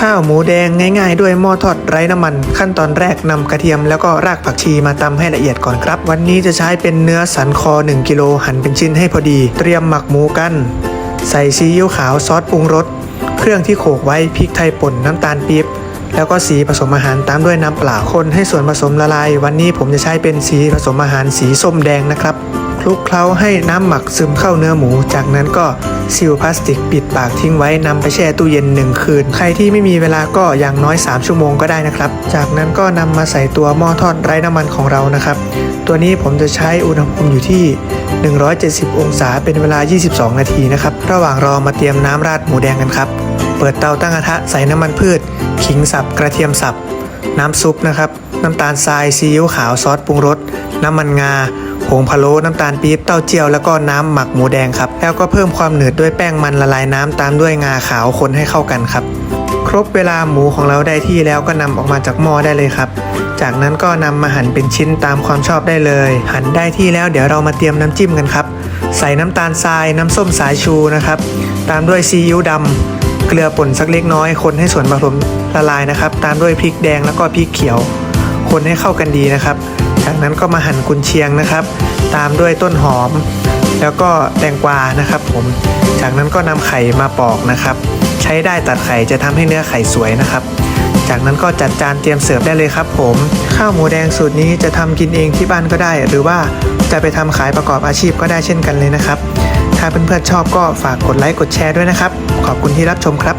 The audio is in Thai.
ข้าวหมูแดงง่ายๆ ด้วยหม้อทอดไร้น้ำมัน ขั้นตอนแรกนำกระเทียมแล้วก็รากผักชีมาตำให้ละเอียดก่อนครับ วันนี้จะใช้เป็นเนื้อสันคอ 1 กิโลหั่นเป็นชิ้นให้พอดี เตรียมหมักหมูกัน ใส่ซีอิ๊วขาวซอสปรุงรสเครื่องที่โขลกไว้พริกไทยป่นน้ำตาลปี๊บแล้วก็สีผสมอาหารตามด้วยน้ำเปล่าคนให้ส่วนผสมละลาย วันนี้ผมจะใช้เป็นสีผสมอาหารสีส้มแดงนะครับ คลุกเคล้าให้น้ำหมักซึมเข้าเนื้อหมู จากนั้นก็ซีลพลาสติกปิดปากทิ้งไว้นำไปแช่ตู้เย็นหนึ่งคืน ใครที่ไม่มีเวลาก็อย่างน้อย 3 ชั่วโมงก็ได้นะครับ จากนั้นก็นำมาใส่ตัวหม้อทอดไร้น้ำมันของเรานะครับ ตัวนี้ผมจะใช้อุณหภูมิอยู่ที่ 170 องศาเป็นเวลา 22 นาทีนะครับ ระหว่างรอมาเตรียมน้ำราดหมูแดงกันครับ เปิดเตาตั้งกระทะใส่น้ำมันพืช ขิงสับกระเทียมสับ น้ำซุปนะครับ น้ำตาลทรายซีอิ๊วขาวซอสปรุงรส น้ำมันงา ผงพะโล้น้ำตาลปี๊บเต้าเจี้ยวแล้วก็น้ำหมักหมูแดงครับ แล้วก็เพิ่มความหนืดด้วยแป้งมันละลายน้ำตามด้วยงาขาวคนให้เข้ากันครับ ครบเวลาหมูของเราได้ที่แล้วก็นำออกมาจากหม้อได้เลยครับ จากนั้นก็นำมาหั่นเป็นชิ้นตามความชอบได้เลย หั่นได้ที่แล้วเดี๋ยวเรามาเตรียมน้ำจิ้มกันครับ ใส่น้ำตาลทรายน้ำส้มสายชูนะครับ ตามด้วยซีอิ๊วดำเกลือป่นสักเล็กน้อย คนให้ส่วนผสมละลายนะครับ ตามด้วยพริกแดงแล้วก็พริกเขียว คนให้เข้ากันดีนะครับ จากนั้นก็มาหั่นกุนเชียงนะครับ ตามด้วยต้นหอม แล้วก็แตงกวานะครับ ผมจากนั้นก็นำไข่มาปอกนะครับ ใช้ได้ตัดไข่จะทำให้เนื้อไข่สวยนะครับ จากนั้นก็จัดจานเตรียมเสิร์ฟได้เลยครับ ผม ข้าวหมูแดงสูตรนี้จะทำกินเองที่บ้านก็ได้ หรือว่าจะไปทำขายประกอบอาชีพก็ได้เช่นกันเลยนะครับ ถ้าเพื่อนๆชอบก็ฝากกดไลค์กดแชร์ด้วยนะครับ ขอบคุณที่รับชมครับ